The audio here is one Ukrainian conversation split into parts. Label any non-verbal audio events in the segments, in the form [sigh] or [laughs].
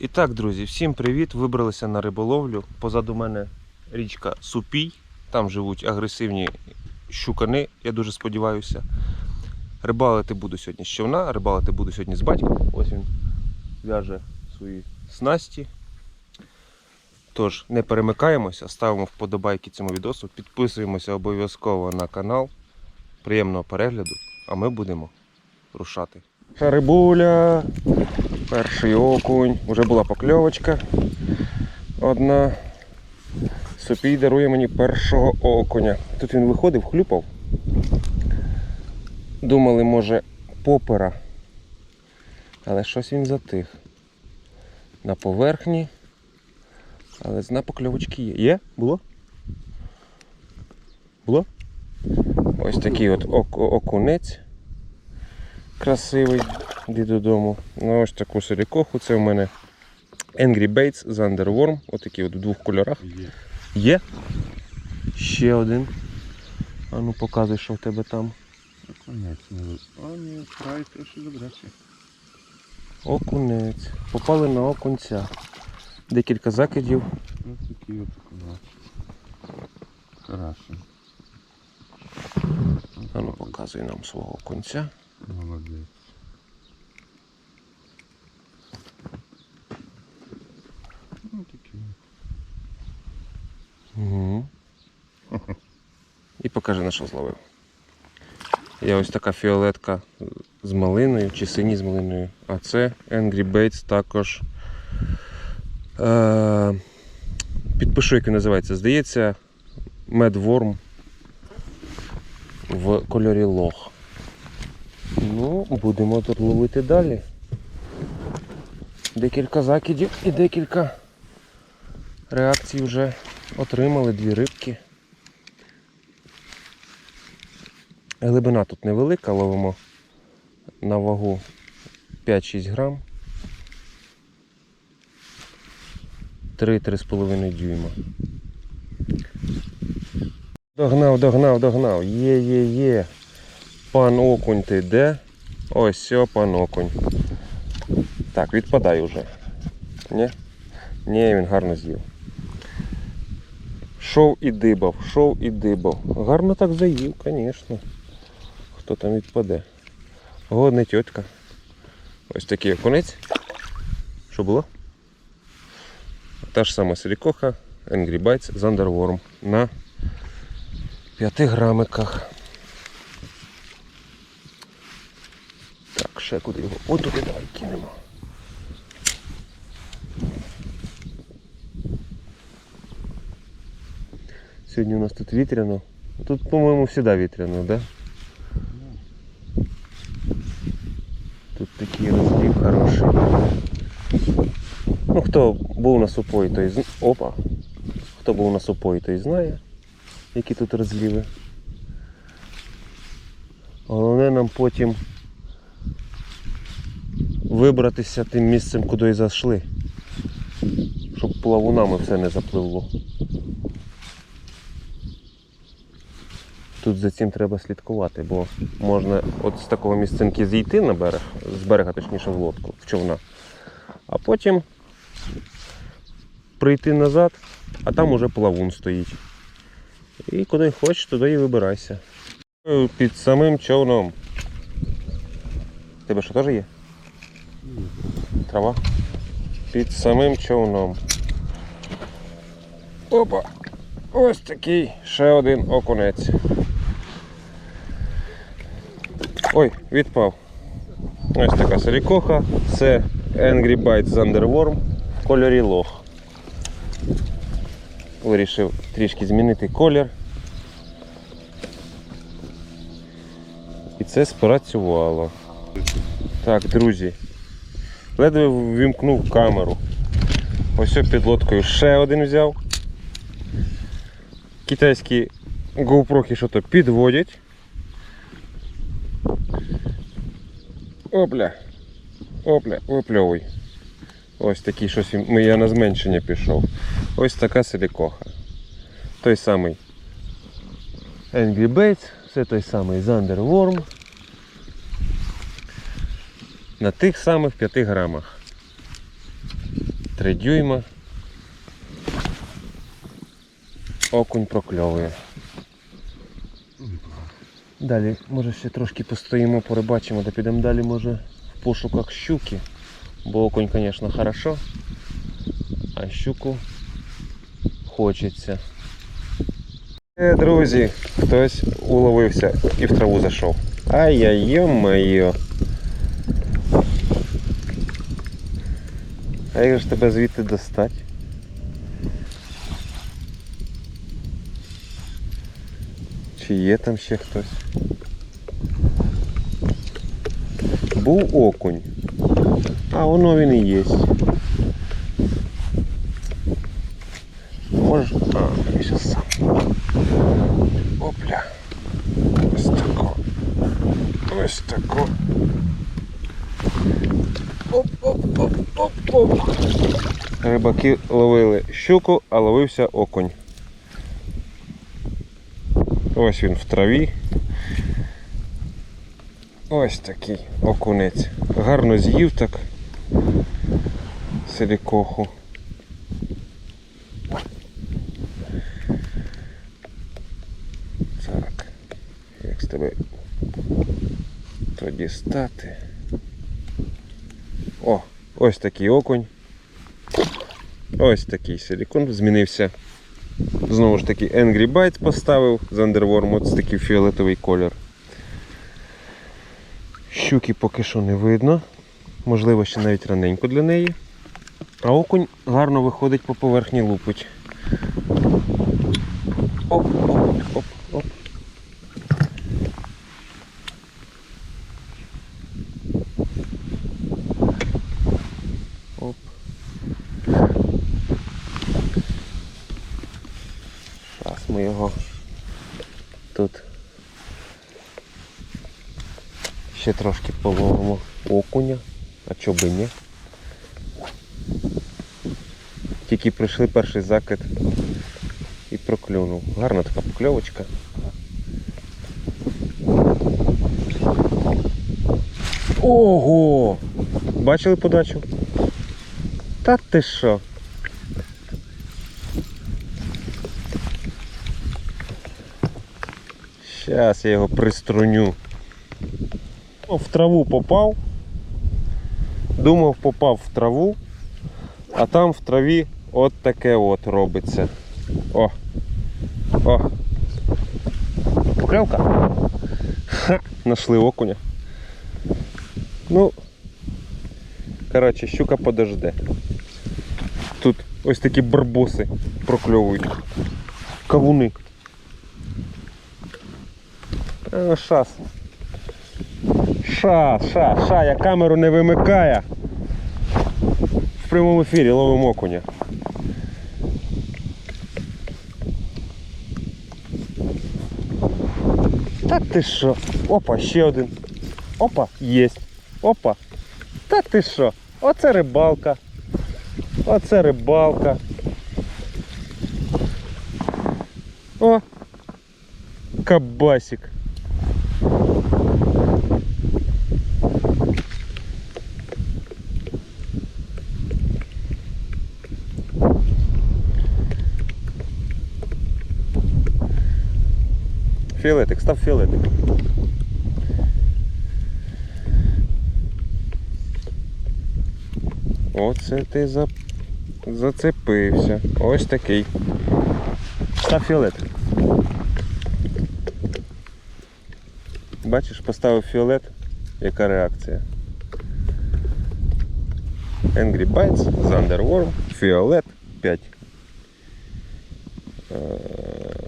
І так, друзі, всім привіт! Вибралися на риболовлю. Позаду мене річка Супій. Там живуть агресивні щукани, я дуже сподіваюся. Рибалити буду сьогодні з човна, рибалити буду сьогодні з батьком. Ось він в'яже свої снасті. Тож, не перемикаємося, ставимо вподобайки цьому відосу, підписуємося обов'язково на канал. Приємного перегляду, а ми будемо рушати. Рибуля, перший окунь, вже була покльовочка. Одна. Сопій дарує мені першого окуня. Тут він виходив, хлюпав. Думали, може, попера. Але щось він затих. На поверхні. Але зна покльовочки є. Є? Було? Було? Ось такий от ок- окунець. Красивий. Іди додому. На ось таку силікоху. Це в мене Angry Baits з Underworm. Отакий от в двох кольорах. Є. Є. Ще один. А ну показуй, що в тебе там. Ви- А, ні, край добряче. Окунець. Попали на окунця. Декілька закидів. Ось такий от конець. Хорошо. А ну показуй нам свого окунця. Молодець. Ну, такий. Угу. І покажи на що зловив. Є ось така фіолетка з малиною чи сині з малиною. А це Angry Baits також. Е, підпишу, як він називається. Здається, Medworm в кольорі лох. Ну, будемо тут ловити далі. Декілька закидів і декілька реакцій вже отримали дві рибки. Глибина тут невелика, ловимо на вагу 5-6 грам. 3-3,5 дюйма. Догнав, догнав, догнав. Є, є, є. Пан окунь ти де? Ось все, пан окунь. Так, відпадай уже. Ні? Ні, він гарно з'їв. Шов і дибав, шов і дибав. Гарно так заїв, звісно. Хто там відпаде? Годна тітка. Ось такий окунець. Що було? Та ж сама силікоха Angry Bites з Underworm на 5 грамиках. Так, ще куди його? От туди давай кинемо. Сьогодні у нас тут вітряно. Тут, по-моєму, завжди вітряно, да? Тут такий розлив хороший. Ну, хто був на супої, той зна... Опа! Хто був на супої, той знає, які тут розліви. Головне нам потім вибратися тим місцем, куди і зайшли. Щоб плавунами все не запливло. Тут за цим треба слідкувати, бо можна от з такого місцинки зійти на берег, з берега точніше в лодку, в човна, а потім прийти назад, а там уже плавун стоїть. І куди хочеш, туди і вибирайся. Під самим човном. Тебе що теж є? Трава? Під самим човном. Опа! Ось такий ще один окунець. Ой, відпав. Ось така силікоха. Це Angry Bites Underworm в кольорі лох. Вирішив трішки змінити колір. І це спрацювало. Так, друзі. Ледве ввімкнув камеру. Ось під лодкою ще один взяв. Китайські GoPro що то підводять. Опля. Опля, випльовуй. Ось такий щось я на зменшення пішов. Ось така силікоха. Той самий Angry Baits, це той самий Underworm. На тих самих 5 грамах. 3 дюйма. Окунь прокльовує. Далі, може ще трошки постоїмо, порибачимо, та підемо далі, може, в пошуках щуки. Бо окунь, звісно, хорошо, а щуку хочеться. Е, друзі, хтось уловився і в траву зайшов. Ай-яй моє А як же тебе звідти достать? Чи є там ще хтось? Був окунь. А воно він і є. Може. А, я щас сам. Опля. Ось тако. Ось тако. Оп-оп-оп-оп-оп. Рибаки ловили щуку, а ловився окунь. Ось він в траві. Ось такий окунець. Гарно з'їв так. Силікоху. Так. Як з тебе тоді стати? О, ось такий окунь. Ось такий силікон змінився. Знову ж таки Angry Bites поставив з Underworm, ось такий фіолетовий колір. Щуки поки що не видно. Можливо, ще навіть раненько для неї. А окунь гарно виходить по поверхні лупить. Оп, оп, оп, оп. Оп. Зараз ми його тут ще трошки половимо окуня, а чого би ні. Тільки прийшли перший закид і проклюнув. Гарна така покльовочка. Ого! Бачили подачу? Та ти що? Щас я його приструню. В траву попав. Думав, попав в траву, а там в траві от таке от робиться. О! О! Поклевка? Ха! Нашли окуня. Ну, коротше, щука подожде. Тут ось такі барбоси прокльовують. Кавуни. А, шас. Ша, ша, ша, я камеру не вимикаю. В прямому ефірі ловимо окуня. Та ти що? Опа, ще один. Опа, єсть. Опа. Та ти що? Оце рибалка. Оце рибалка. О! Кабасик. Фіолетик, став фіолетик. Оце ти за... зацепився. Ось такий. Став фіолетик. Бачиш, поставив фіолет, яка реакція. Angry Bites, Thunderworm, фіолет 5 е,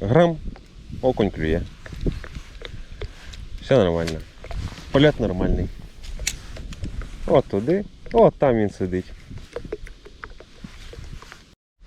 грам, окунь клює. Все нормально. Полет нормальний. От туди, от там він сидить.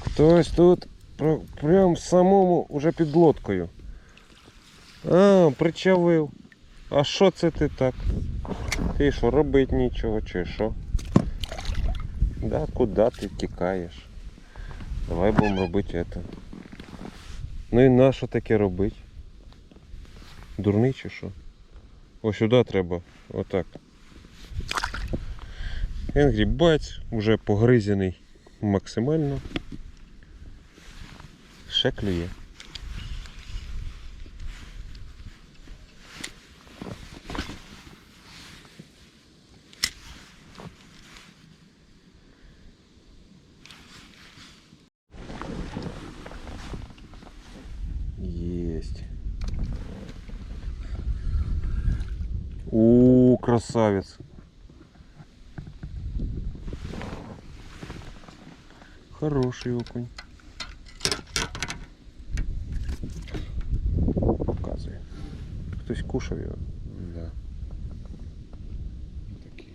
Хтось тут прям самому уже під лодкою. А, причавив. А що це ти так? Ти що, робить нічого чи що? Да, куди ти тікаєш? Давай будемо робити це. Ну і на що таке робить? Дурний чи що? Ось сюди треба. Отак. Angry Bites вже погризений. максимально. Ще клює. Красавец. Хороший окунь. Показує. Хтось кушав його. Да. Такий.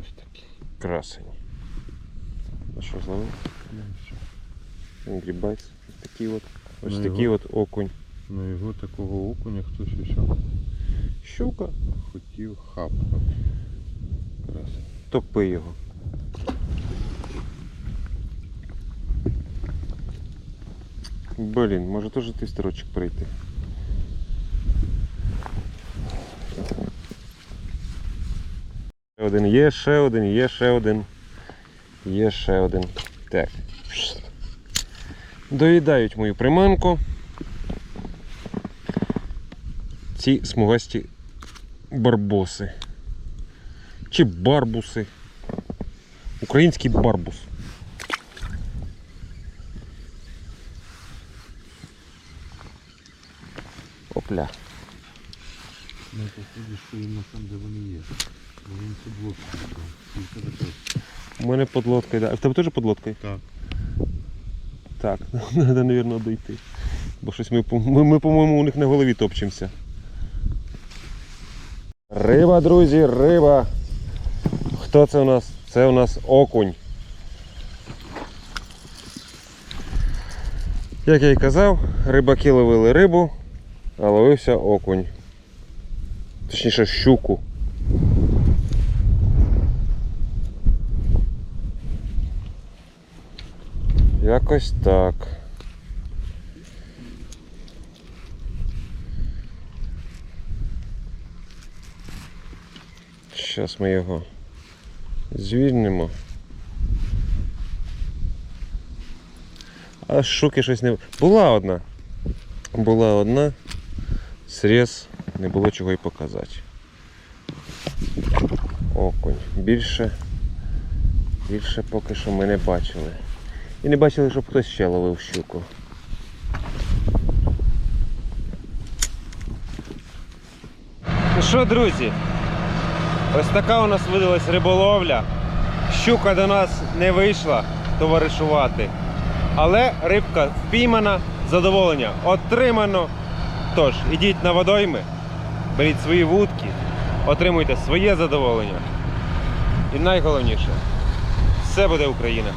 Ось такий. Красень. Зловив? Ну. Ось такий от. Ось Ну, такий його- от окунь. Ну його такого окуня хтось ще Щука. хотів хапнути. Топи його. Блін, може теж ти строчок прийти. Ще один є, ще один, є ще один. Є ще один. Так. Доїдають мою приманку. Ці смугасті барбоси. Чи барбуси. Український барбус. Опля. Ну походу, що їм там, де вони є. Бо він це блок. У мене подлодка йде. А в тебе теж подлодка? Так. Так, [laughs] треба, мабуть, дойти. Бо щось ми, ми, ми, по-моєму, у них на голові топчемося. Риба, друзі, риба. Хто це у нас? Це у нас окунь. Як я й казав, рибаки ловили рибу, а ловився окунь. Точніше, щуку. Якось так. Зараз ми його звільнимо. А шуки щось не. Була одна. Була одна. Срез, не було чого й показати. Окунь. Більше. Більше поки що ми не бачили. І не бачили, щоб хтось ще ловив щуку. Ну що, друзі? Ось така у нас видалась риболовля. Щука до нас не вийшла товаришувати. Але рибка впіймана, задоволення отримано. Тож, ідіть на водойми, беріть свої вудки, отримуйте своє задоволення. І найголовніше, все буде Україна.